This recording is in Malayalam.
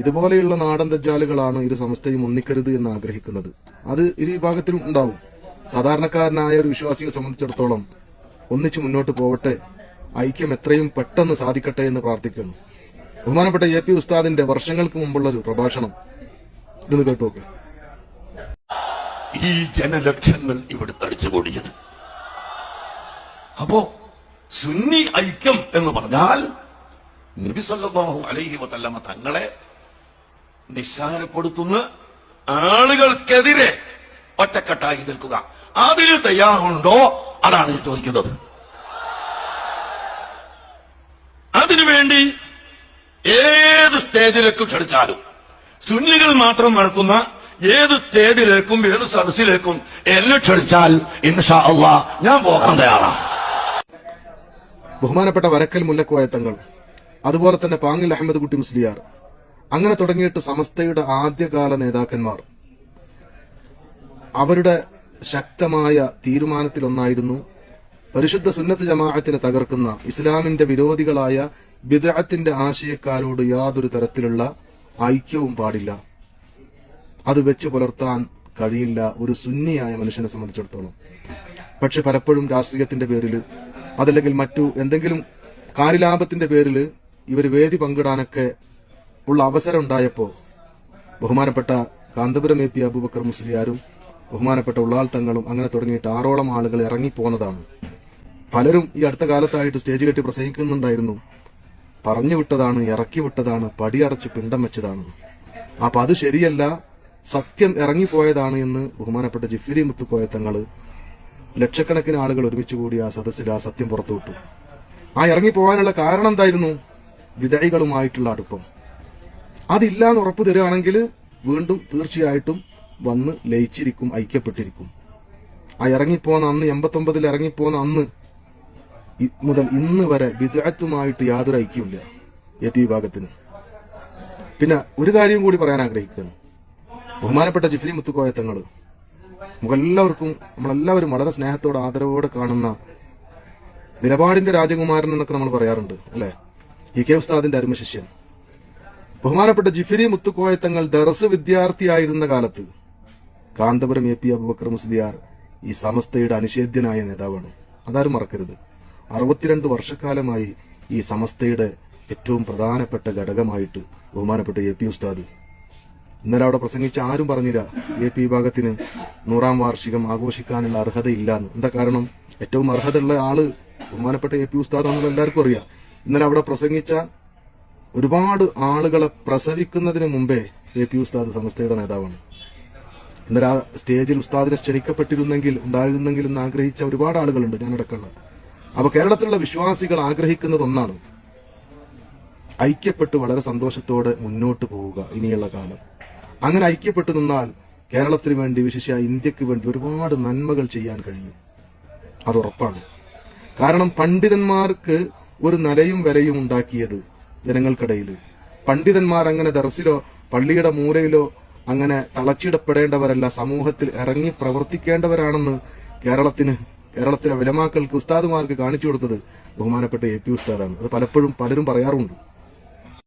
ഇതുപോലെയുള്ള നാടൻ ദജ്ജാലുകളാണ് ഇരു സംസ്ഥയും ഒന്നിക്കരുത് എന്ന് ആഗ്രഹിക്കുന്നത്. അത് ഇരു വിഭാഗത്തിലും ഉണ്ടാവും. സാധാരണക്കാരനായ ഒരു വിശ്വാസിയെ സംബന്ധിച്ചിടത്തോളം ഒന്നിച്ചു മുന്നോട്ട് പോവട്ടെ ഐക്യം എത്രയും പെട്ടെന്ന് സാധിക്കട്ടെ എന്ന് പ്രാർത്ഥിക്കുന്നു. ബഹുമാനപ്പെട്ട എ പി ഉസ്താദിന്റെ വർഷങ്ങൾക്ക് മുമ്പുള്ള ഒരു പ്രഭാഷണം. ഇതൊന്ന് കേട്ടുപോക്ക് ഈ ജനലക്ഷങ്ങൾ ഇവിടെ തടിച്ചുകൂടിയത് അപ്പോ സുന്നി ഐക്യം എന്ന് പറഞ്ഞാൽ നബി സല്ലല്ലാഹു അലൈഹി വസല്ലമ തങ്ങളെ നിസ്സാരപ്പെടുത്തുന്ന ആളുകൾക്കെതിരെ ഒറ്റക്കെട്ടായി നിൽക്കുക. അതിന് തയ്യാറുണ്ടോ? അതാണ് ഞാൻ ചോദിക്കുന്നത്. അതിനുവേണ്ടി ഏത് സ്റ്റേജിലേക്കും ക്ഷണിച്ചാലും സുന്നികൾ മാത്രം നടക്കുന്ന ഏത് സ്റ്റേജിലേക്കും ഏത് സദസ്സിലേക്കും എന്നെ ക്ഷണിച്ചാൽ ഇൻഷാ അള്ളാ ഞാൻ പോകാൻ തയ്യാറാണ്. ബഹുമാനപ്പെട്ട വരക്കൽ മുല്ലക്കോയത്തങ്ങൾ അതുപോലെ തന്നെ പാങ്ങിൽ അഹമ്മദ് കുട്ടി മുസ്ലിയാർ അങ്ങനെ തുടങ്ങിയിട്ട് സമസ്തയുടെ ആദ്യകാല നേതാക്കന്മാർ. അവരുടെ ശക്തമായ തീരുമാനത്തിലൊന്നായിരുന്നു പരിശുദ്ധ സുന്നത്ത് ജമാഅത്തിനെ തകർക്കുന്ന ഇസ്ലാമിന്റെ വിരോധികളായ ബിദഅത്തിന്റെ ആശയക്കാരോട് യാതൊരു തരത്തിലുള്ള ഐക്യവും പാടില്ല. അത് വെച്ച് പുലർത്താൻ കഴിയില്ല ഒരു സുന്നിയായ മനുഷ്യനെ സംബന്ധിച്ചിടത്തോളം. പക്ഷെ പലപ്പോഴും രാഷ്ട്രീയത്തിന്റെ പേരിൽ അതല്ലെങ്കിൽ മറ്റു എന്തെങ്കിലും കാര്യലാഭത്തിന്റെ പേരിൽ ഇവർ വേദി പങ്കിടാനൊക്കെ ഉള്ള അവസരം ഉണ്ടായപ്പോ ബഹുമാനപ്പെട്ട കാന്തപുരം എ പി അബൂബക്കർ മുസ്ലിയാരും ബഹുമാനപ്പെട്ട ഉള്ളാൾ തങ്ങളും അങ്ങനെ തുടങ്ങിയിട്ട് ആറോളം ആളുകൾ ഇറങ്ങിപ്പോന്നതാണ്. പലരും ഈ അടുത്ത കാലത്തായിട്ട് സ്റ്റേജ് കെട്ടി പ്രസംഗിക്കുന്നുണ്ടായിരുന്നു. പറഞ്ഞു വിട്ടതാണ് ഇറക്കി വിട്ടതാണ് പടിയടച്ച് പിണ്ടം വെച്ചതാണ്. അപ്പൊ അത് ശരിയല്ല സത്യം ഇറങ്ങിപ്പോയതാണ് എന്ന് ബഹുമാനപ്പെട്ട ജിഫിലി മുത്തുക്കോയ തങ്ങൾ ലക്ഷക്കണക്കിന് ആളുകൾ ഒരുമിച്ച് കൂടി ആ സദസ്സിൽ ആ സത്യം പുറത്തുവിട്ടു. ആ ഇറങ്ങിപ്പോകാനുള്ള കാരണം എന്തായിരുന്നു? വിധേയികളുമായിട്ടുള്ള അടുപ്പം. അതില്ല എന്ന് ഉറപ്പ് തരികയാണെങ്കിൽ വീണ്ടും തീർച്ചയായിട്ടും വന്ന് ലയിച്ചിരിക്കും ഐക്യപ്പെട്ടിരിക്കും. ആ ഇറങ്ങിപ്പോന്ന അന്ന് എൺപത്തൊമ്പതിൽ ഇറങ്ങിപ്പോന്ന അന്ന് മുതൽ ഇന്ന് വരെ വിദഗ്ധത്തുമായിട്ട് യാതൊരു ഐക്യമില്ല എ പി വിഭാഗത്തിന്. പിന്നെ ഒരു കാര്യം കൂടി പറയാൻ ആഗ്രഹിക്കുന്നു ബഹുമാനപ്പെട്ട ജിഫ്രി മുത്തുക്കോയ തങ്ങൾ നമുക്കെല്ലാവർക്കും നമ്മളെല്ലാവരും വളരെ സ്നേഹത്തോടെ ആദരവോടെ കാണുന്ന നിലപാടിന്റെ രാജകുമാരൻ എന്നൊക്കെ നമ്മൾ പറയാറുണ്ട് അല്ലെ? ഇ കെ ഉസ്താദിന്റെ അരുമ ശിഷ്യൻ ബഹുമാനപ്പെട്ട ജിഫിരി മുത്തുക്കോയത്തങ്ങൾ ദറസ് വിദ്യാർത്ഥിയായിരുന്ന കാലത്ത് കാന്തപുരം എ പി അബുബക്കർ മുസ്ലിയാർ ഈ സമസ്തയുടെ അനിഷേധ്യനായ നേതാവാണ്. അതാരും മറക്കരുത്. അറുപത്തിരണ്ട് വർഷക്കാലമായി ഈ സമസ്തയുടെ ഏറ്റവും പ്രധാനപ്പെട്ട ഘടകമായിട്ട് ബഹുമാനപ്പെട്ട എ പി ഉസ്താദ് ഇന്നലെ അവിടെ പ്രസംഗിച്ച ആരും പറഞ്ഞില്ല എ പി വിഭാഗത്തിന് നൂറാം വാർഷികം ആഘോഷിക്കാനുള്ള അർഹതയില്ലാന്ന്. എന്താ കാരണം? ഏറ്റവും അർഹതയുള്ള ആൾ ബഹുമാനപ്പെട്ട എ പി ഉസ്താദ് എല്ലാവർക്കും അറിയാം. ഇന്നലെ അവിടെ പ്രസംഗിച്ച ഒരുപാട് ആളുകളെ പ്രസവിക്കുന്നതിന് മുമ്പേ എ പി ഉസ്താദ് സംസ്ഥയുടെ നേതാവാണ്. ഇന്നലെ ആ സ്റ്റേജിൽ ഉസ്താദിനെ ക്ഷണിക്കപ്പെട്ടിരുന്നെങ്കിൽ ഉണ്ടായിരുന്നെങ്കിൽ എന്ന് ആഗ്രഹിച്ച ഒരുപാട് ആളുകളുണ്ട് ഞാനടക്കമുള്ള. അപ്പൊ കേരളത്തിലുള്ള വിശ്വാസികൾ ആഗ്രഹിക്കുന്നത് ഒന്നാണ്. ഐക്യപ്പെട്ട് വളരെ സന്തോഷത്തോടെ മുന്നോട്ട് പോവുക ഇനിയുള്ള കാലം. അങ്ങനെ ഐക്യപ്പെട്ട് നിന്നാൽ കേരളത്തിന് വേണ്ടി വിശേഷ ഇന്ത്യയ്ക്ക് വേണ്ടി ഒരുപാട് നന്മകൾ ചെയ്യാൻ കഴിയും. അത് ഉറപ്പാണ്. കാരണം പണ്ഡിതന്മാർക്ക് ഒരു നരയും വരയും ഉണ്ടാക്കിയത് ജനങ്ങൾക്കിടയിൽ. പണ്ഡിതന്മാർ അങ്ങനെ ദർസിലോ പള്ളിയുടെ മൂലയിലോ അങ്ങനെ തളച്ചിടപ്പെടേണ്ടവരല്ല സമൂഹത്തിൽ ഇറങ്ങി പ്രവർത്തിക്കേണ്ടവരാണെന്ന് കേരളത്തിന് കേരളത്തിലെ വിലമാക്കൾക്ക് ഉസ്താദുമാർക്ക് കാണിച്ചു കൊടുത്തത് ബഹുമാനപ്പെട്ട എ പി ഉസ്താദാണ്. അത് പലപ്പോഴും പലരും പറയാറുണ്ട്.